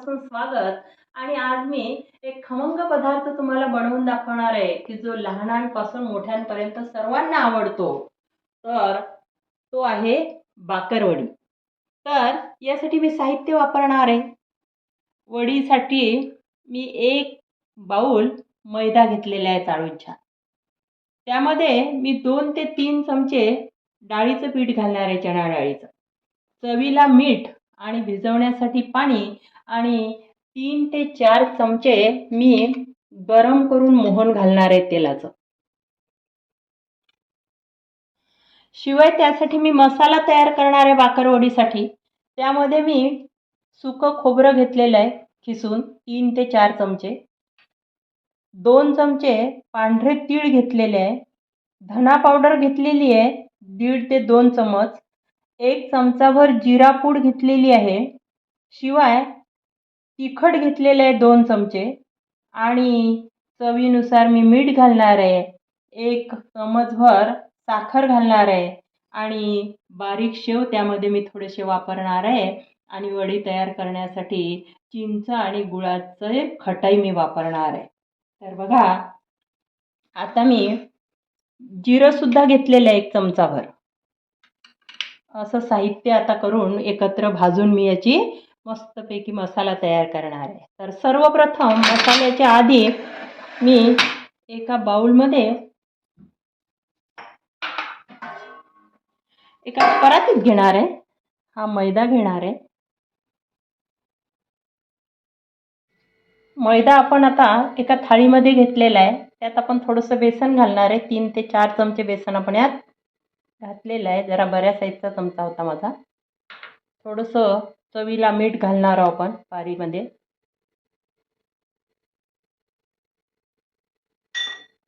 मनापासून स्वागत. आणि आज मी एक खमंग पदार्थ तुम्हाला बनवून दाखवणार आहे की जो लहानांपासून मोठ्यांपर्यंत सर्वांना आवडतो. तर तो आहे बाकरवडी. तर यासाठी मी साहित्य वापरणार आहे. वडीसाठी मी एक बाऊल मैदा घेतलेला आहे चाळूच्या. त्यामध्ये मी दोन ते तीन चमचे डाळीचं पीठ घालणार आहे चणा डाळीचं. चवीला मीठ आणि भिजवण्यासाठी पाणी आणि तीन ते चार चमचे मी गरम करून मोहन घालणार आहे तेलाचं. शिवाय त्यासाठी मी मसाला तयार करणार आहे बाकरवडीसाठी त्यामध्ये मी सुकं खोबरं घेतलेलं आहे खिसून तीन ते चार चमचे. दोन चमचे पांढरे तीळ घेतलेले आहे. धना पावडर घेतलेली आहे दीड ते दोन चमच. एक चमचाभर जिरा पूड घेतलेली आहे. शिवाय तिखट घेतलेलं आहे दोन चमचे आणि चवीनुसार मी मीठ घालणार आहे. एक चमचभर साखर घालणार आहे आणि बारीक शेव त्यामध्ये मी थोडेसे वापरणार आहे आणि वडी तयार करण्यासाठी चिंच आणि गुळाचं खटाई मी वापरणार आहे. तर बघा आता मी जिरंसुद्धा घेतलेलं आहे एक चमचाभर. असं साहित्य आता करून एकत्र भाजून मी याची मस्तपैकी मसाला तयार करणार आहे. तर सर्वप्रथम मसाल्याच्या आधी मी एका बाउलमध्ये एका परातीत घेणार आहे. हा मैदा घेणार आहे. मैदा आपण आता एका थाळीमध्ये घेतलेला आहे. त्यात आपण थोडंसं बेसन घालणार आहे. तीन ते चार चमचे बेसन आपण यात घातलेला आहे. जरा बऱ्या साईजचा चमचा होता माझा. थोडंसं चवीला मीठ घालणार आहोत आपण पारीमध्ये.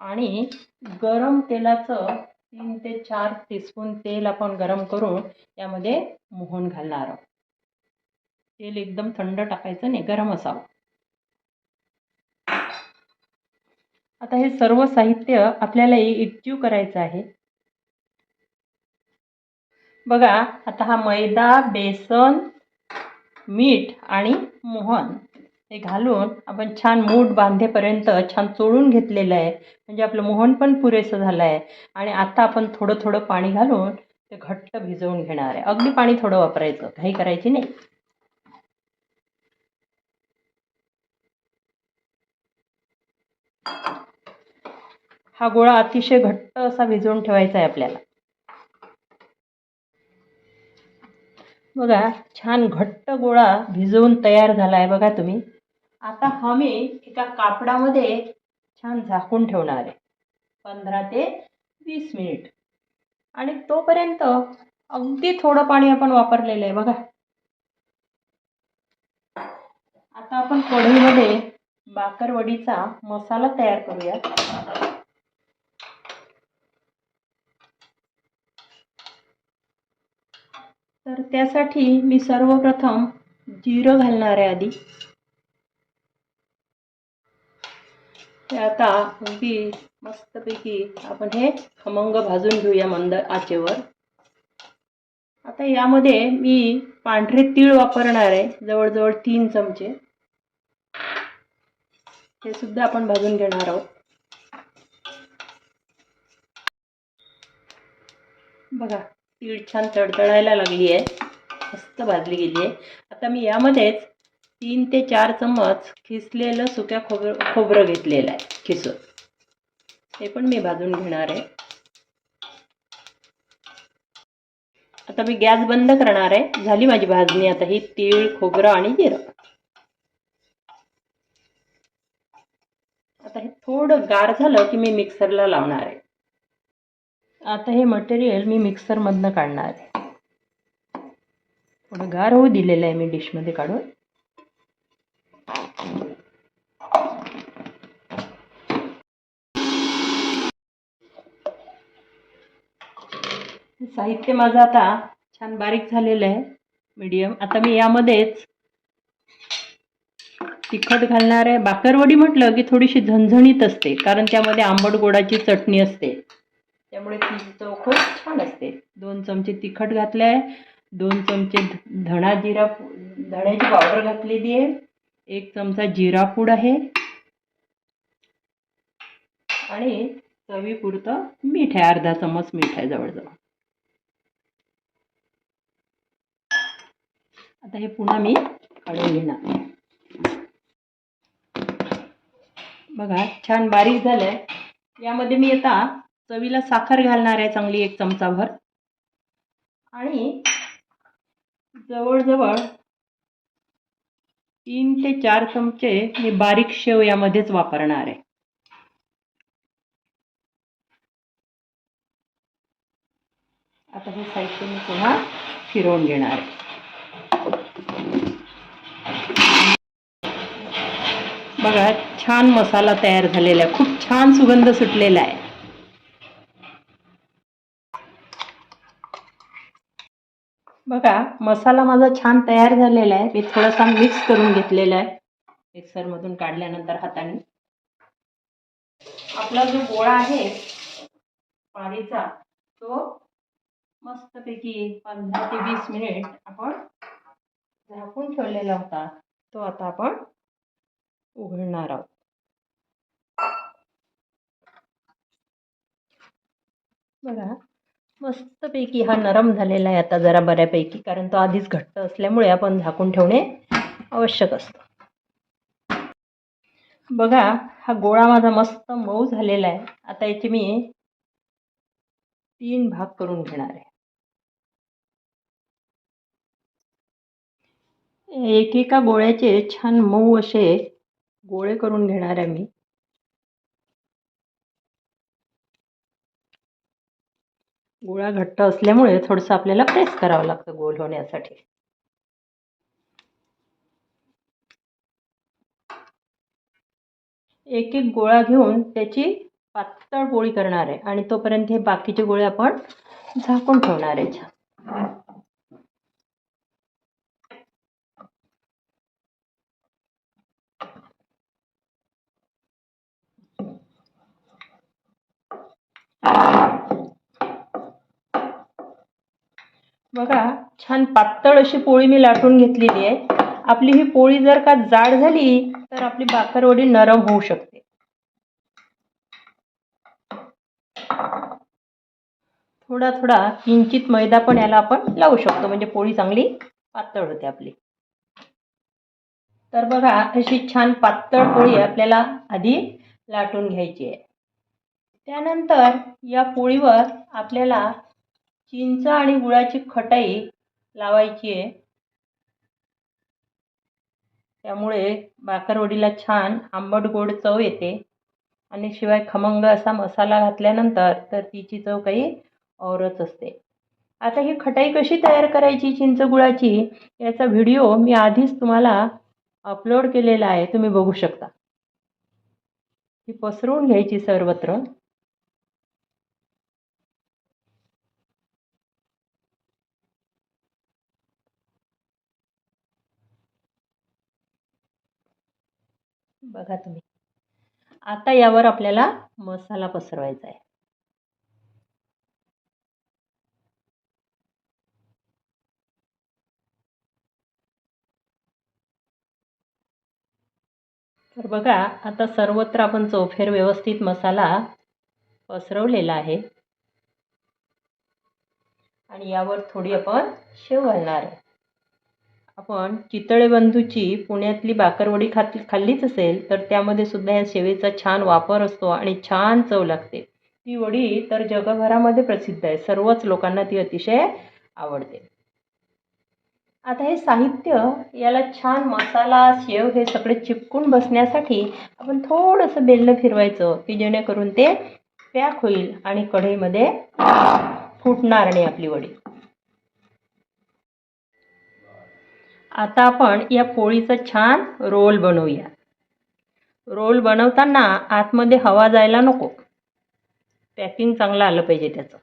आणि गरम तेलाचं तीन ते चार टीस्पून तेल आपण गरम करून यामध्ये मोहन घालणार आहोत. तेल एकदम थंड टाकायचं नाही गरम असावं. आता हे सर्व साहित्य आपल्याला एकजीव करायचं आहे. बघा आता हा मैदा बेसन मीठ आणि मोहन हे घालून आपण छान मूठ बांधेपर्यंत छान चोळून घेतलेलं आहे. म्हणजे आपलं मोहन पण पुरेसं झालं आहे आणि आता आपण थोडं थोडं पाणी घालून ते घट्ट भिजवून घेणार आहे. अगदी पाणी थोडं वापरायचं. काही करायची नाही. हा गोळा अतिशय घट्ट असा भिजवून ठेवायचा आहे आपल्याला. बघा छान घट्ट गोळा भिजवून तयार झाला आहे बघा तुम्ही. आता हा मी एका कापडामध्ये छान झाकून ठेवणार आहे. पंधरा ते वीस मिनिट. आणि तोपर्यंत अगदी थोडं पाणी आपण वापरलेलं आहे बघा. आता आपण कढईमध्ये बाकरवडीचा मसाला तयार करूया तर त्यासाठी मी सर्वप्रथम जिरं घालणार आहे आधी ते आता अगदी मस्तपैकी आपण हे खमंग भाजून घेऊया मंद आचेवर. आता यामध्ये मी पांढरे तीळ वापरणार आहे जवळजवळ तीन चमचे. हे सुद्धा आपण भाजून घेणार आहोत. बघा तीळ छान तडतडायला लागली आहे. मस्त भाजली गेली आहे. आता मी यामध्येच तीन ते चार चम्मच खिसलेलं सुक्या खोबरं खोबरं घेतलेलं आहे खिसून. ते पण मी भाजून घेणार आहे. आता मी गॅस बंद करणार आहे. झाली माझी भाजणी. आता ही तीळ खोबरं आणि जिरं. आता हे थोडं गार झालं की मी मिक्सरला लावणार आहे. आता हे मटेरियल मी मिक्सरमधनं काढणार आहे. थोडं गार होऊ दिलेलं आहे मी डिशमध्ये काढून. साहित्य माझं आता छान बारीक झालेलं आहे. मीडियम आता मी यामध्येच तिखट घालणार आहे. बाकरवडी म्हटलं की थोडीशी झणझणीत असते कारण त्यामध्ये आंबट गोडाची चटणी असते. त्यामुळे ती चव खूप छान असते. दोन चमचे तिखट घातलं आहे दोन चमचे धणा जिरा धण्याची पावडर घातलेली आहे एक चमचा जिरा पूड आहे आणि चवीपुरतं मीठ आहे अर्धा चमच मीठ आहे जवळजवळ. आता हे पुन्हा मी काढून घेणार. बघा छान बारीक झालंय. यामध्ये मी आता चवीला साखर घालणार आहे चांगली एक चमचाभर. आणि जवळजवळ तीन ते चार चमचे मी बारीक शेव यामध्येच वापरणार आहे. आता हे साहित्य मी पुन्हा फिरवून घेणार आहे. बघा छान मसाला तयार झालेला आहे. खूप छान सुगंध सुटलेला आहे. बघा मसाला माझा छान तयार झालेला आहे. मी थोडासा मिक्स करून घेतलेला आहे. मिक्सरमधून काढल्यानंतर हाताने. आपला जो गोळा आहे पाणीचा तो मस्तपैकी पंधरा ते वीस मिनिट आपण झाकून ठेवलेला होता. तो आता आपण उघडणार आहोत. बघा मस्तपैकी हा नरम झालेला आहे आता जरा बऱ्यापैकी कारण तो आधीच घट्ट असल्यामुळे आपण झाकून ठेवणे आवश्यक असतं. बघा हा गोळा माझा मस्त मऊ झालेला आहे. आता याचे मी तीन भाग करून घेणार आहे. एकेका गोळ्याचे छान मऊ असे गोळे करून घेणार आहे मी. गोळा घट्ट असल्यामुळे थोडंसं आपल्याला प्रेस करावं लागतं गोल होण्यासाठी. एक एक गोळा घेऊन त्याची पातळ पोळी करणार आहे आणि तोपर्यंत हे बाकीचे गोळे आपण झाकून ठेवणार आहे छान बघा छान पातळ अशी पोळी मी लाटून घेतलेली आहे. आपली ही पोळी जर का जाड झाली तर आपली बाकरवडी नरम होऊ शकते. थोडा थोडा किंचित मैदा पण याला आपण लावू शकतो म्हणजे पोळी चांगली पातळ होते आपली. तर बघा अशी छान पातळ पोळी आपल्याला आधी लाटून घ्यायची आहे. त्यानंतर या पोळीवर आपल्याला चिंच आणि गुळाची खटाई लावायची आहे. त्यामुळे बाकरवडीला छान आंबट गोड चव येते. आणि शिवाय खमंग असा मसाला घातल्यानंतर तर तिची चव काही औरच असते. आता ही खटाई कशी तयार करायची चिंच गुळाची याचा व्हिडिओ मी आधीच तुम्हाला अपलोड केलेला आहे. तुम्ही बघू शकता. ती पसरवून घ्यायची सर्वत्र. बघा तुम्ही. आता यावर आपल्याला मसाला पसरवायचा आहे. तर बघा आता सर्वत्र आपण चौफेर व्यवस्थित मसाला पसरवलेला आहे. आणि यावर थोडी आपण शेव घालणार आहे. आपण चितळे बंधूची पुण्यातली बाकरवडी खात खाल्लीच असेल तर त्यामध्ये सुद्धा या शेवेचा छान वापर असतो आणि छान चव लागते. ती वडी तर जगभरामध्ये प्रसिद्ध आहे. सर्वच लोकांना ती अतिशय आवडते. आता हे साहित्य याला छान मसाला शेव हे सगळे चिपकून बसण्यासाठी आपण थोडंसं बेलनं फिरवायचं की जेणेकरून ते पॅक होईल आणि कढईमध्ये फुटणार नाही आपली वडी. आता आपण या पोळीचा छान रोल बनवूया. रोल बनवताना आतमध्ये हवा जायला नको. पॅकिंग चांगलं आलं पाहिजे त्याचं.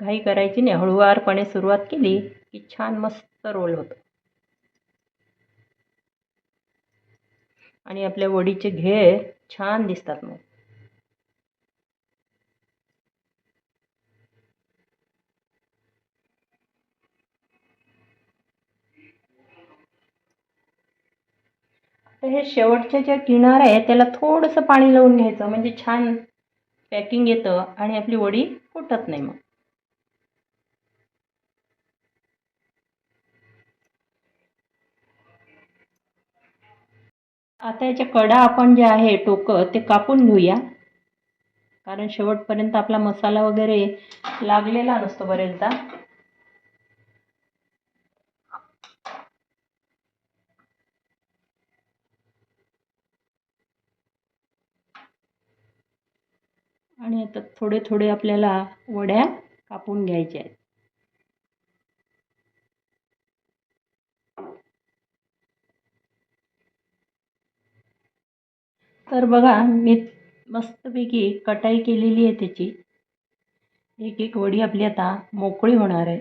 घाई करायची नाही. हळूवारपणे सुरुवात केली की छान मस्त रोल होतो. आणि आपल्या वडीचे घेर छान दिसतात मग. तर हे शेवटच्या ज्या किनार आहे त्याला थोडंसं पाणी लावून घ्यायचं. म्हणजे छान पॅकिंग येतं आणि आपली वडी फुटत नाही मग. आता याच्या कडा आपण जे आहे टोकं ते कापून घेऊया. कारण शेवटपर्यंत आपला मसाला वगैरे लागलेला नसतो बरेचदा. आणि थोडे थोडे आपल्याला वड्या कापून घ्यायच्या आहेत. तर बघा मी मस्तपैकी कटाई केलेली आहे त्याची. एक एक वडी आपली आता मोकळी होणार आहे.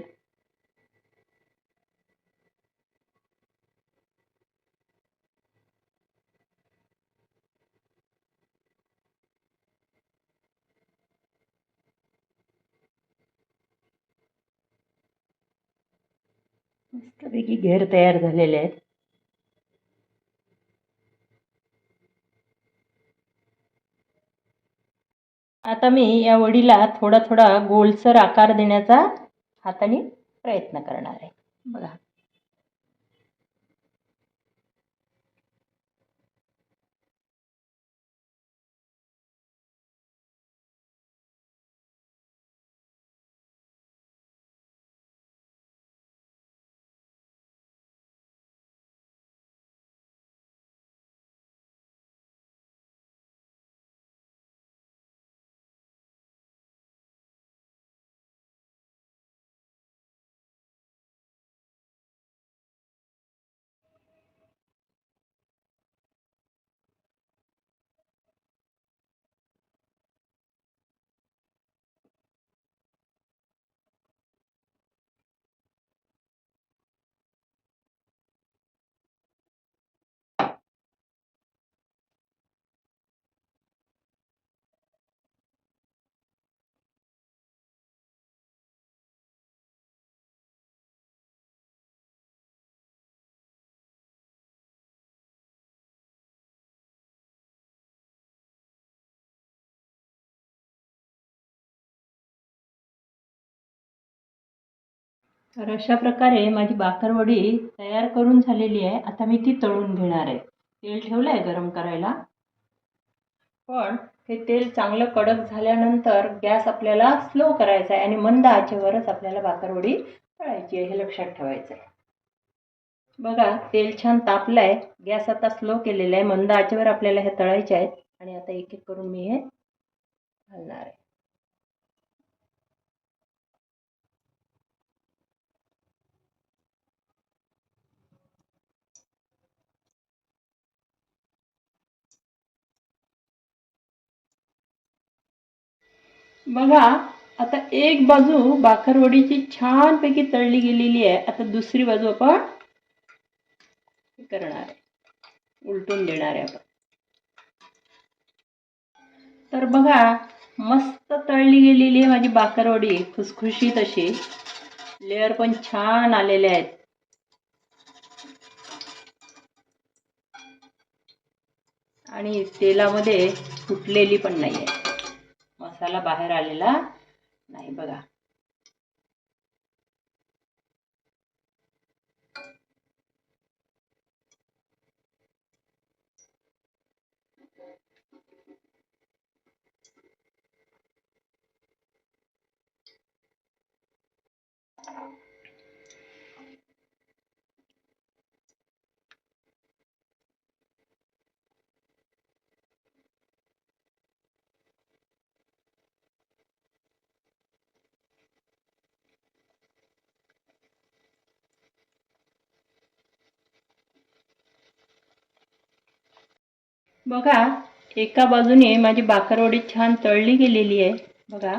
मस्तपैकी घेर तयार झालेले आहेत. आता मी या वडीला थोडा थोडा गोलसर आकार देण्याचा हाताने प्रयत्न करणार आहे. बघा. तर अशा प्रकारे माझी बाकरवडी तयार करून झालेली आहे. आता मी ती तळून घेणार आहे. तेल ठेवलं आहे गरम करायला. पण हे तेल चांगलं कडक झाल्यानंतर गॅस आपल्याला स्लो करायचा आहे आणि मंद आचेवरच आपल्याला बाकरवडी तळायची आहे हे लक्षात ठेवायचं आहे बघा तेल छान तापलं आहे गॅस आता स्लो केलेला आहे. मंद आचेवर आपल्याला हे तळायचे आहेत. आणि आता एक एक करून मी हे घालणार आहे. बघा आता एक बाजू बाकरवडीची छानपैकी तळली गेलेली आहे. आता दुसरी बाजू आपण करणार आहे. उलटून देणार आहे आपण. तर बघा मस्त तळली गेलेली आहे माझी बाकरवडी खुसखुशीत अशी. लेअर पण छान आलेले आहेत. आणि तेलामध्ये फुटलेली पण नाही आहे मसाला बाहेर आलेला नाही बघा. बघा एका बाजूने माझी बाकरवडी छान तळली गेलेली आहे. बघा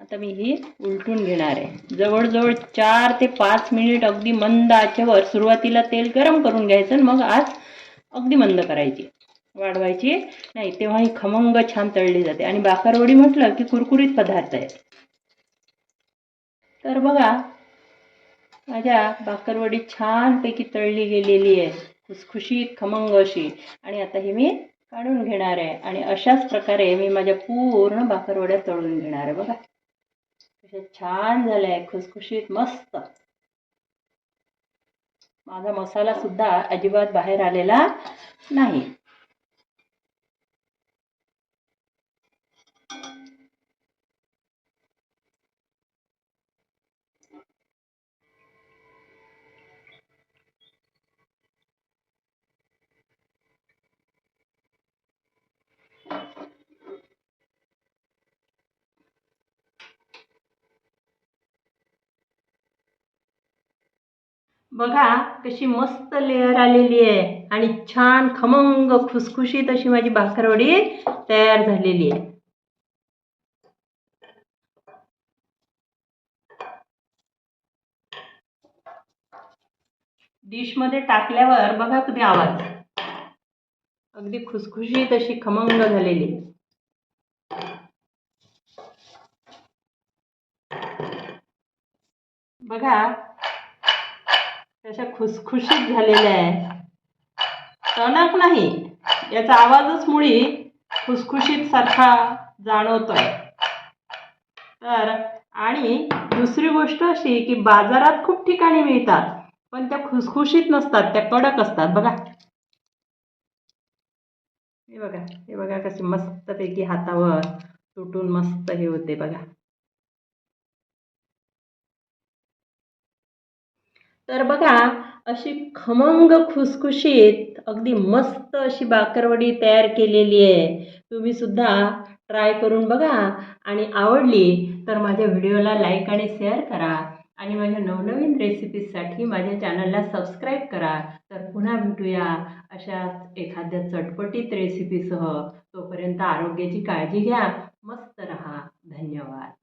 आता मी ही उलटून घेणार आहे. जवळजवळ चार ते पाच मिनिट अगदी मंद आचेवर सुरुवातीला तेल गरम करून घ्यायचं आणि मग आज अगदी मंद करायची. वाढवायची नाही तेव्हा ही खमंग छान तळली जाते. आणि बाकरवडी म्हटलं की कुरकुरीत पदार्थ आहे तर बघा माझ्या बाकरवडी छानपैकी तळली गेलेली आहे. खुसखुशीत खमंग अशी आणि आता ही मी काढून घेणार आहे. आणि अशाच प्रकारे मी माझ्या पूर्ण बाकरवड्या तळून घेणार आहे. बघा. कशा छान झाल्या आहे खुसखुशीत मस्त. माझा मसाला सुद्धा अजिबात बाहेर आलेला नाही. बघा कशी मस्त लेअर आलेली आहे आणि छान खमंग खुसखुशीत अशी माझी भाकरवडी तयार झालेली आहे डिशमध्ये टाकल्यावर बघा तुम्ही आवाज अगदी खुसखुशीत अशी खमंग झालेली आहे. बघा कशा खुसखुशीत झालेल्या आहे टणक नाही याचा आवाजच मुळी खुसखुशीत सारखा जाणवतोय. तर आणि दुसरी गोष्ट अशी की बाजारात खूप ठिकाणी मिळतात पण त्या खुसखुशीत नसतात त्या कडक असतात. बघा. हे बघा हे बघा कशी मस्तपैकी हातावर तुटून मस्त हे होते बघा. तर बघा अशी खमंग खुसखुशीत अगदी मस्त अशी बाकरवडी तयार केलेली आहे. तुम्ही सुद्धा ट्राय करून बघा. आणि आवडली तर माझ्या व्हिडिओला लाईक आणि शेअर करा. आणि माझ्या नवनवीन रेसिपीजसाठी माझ्या चॅनलला सबस्क्राईब करा. तर पुन्हा भेटूया अशाच एखाद्या चटपटीत रेसिपीसह तोपर्यंत आरोग्याची काळजी घ्या. मस्त रहा. धन्यवाद.